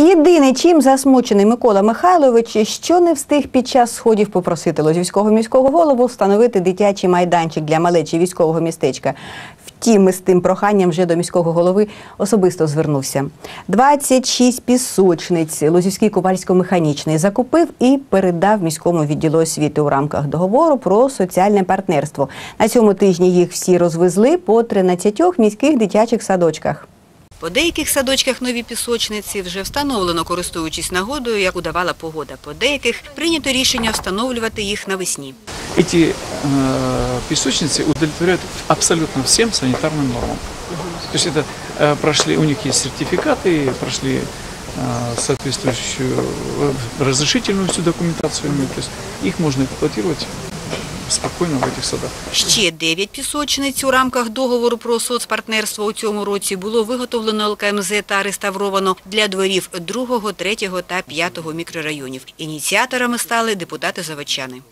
Єдине, чим засмучений Микола Михайлович, що не встиг під час сходів попросити Лозівського міського голову встановити дитячий майданчик для малечі військового містечка. Втім, із тим проханням вже до міського голови особисто звернувся. 26 пісочниць Лозівський ковальсько-механічний закупив і передав міському відділу освіти у рамках договору про соціальне партнерство. На цьому тижні їх всі розвезли по 13 міських дитячих садочках. По деяких садочках нові пісочниці вже встановлено, користуючись нагодою, як удавала погода. По деяких прийнято рішення встановлювати їх навесні. Эти э, песочницы удовлетворяют абсолютно всем санитарным нормам. То есть это э, прошли, у них есть сертификаты, прошли э, соответствующую э, разрешительную всю документацию. имеют. То есть их можно эксплуатировать спокойно в этих садах. Ще дев'ять пісочниць у рамках договору про соцпартнерство у цьому році було виготовлено ЛКМЗ та реставровано для дворів 2, 3 та 5 мікрорайонів. Ініціаторами стали депутати-заводчани.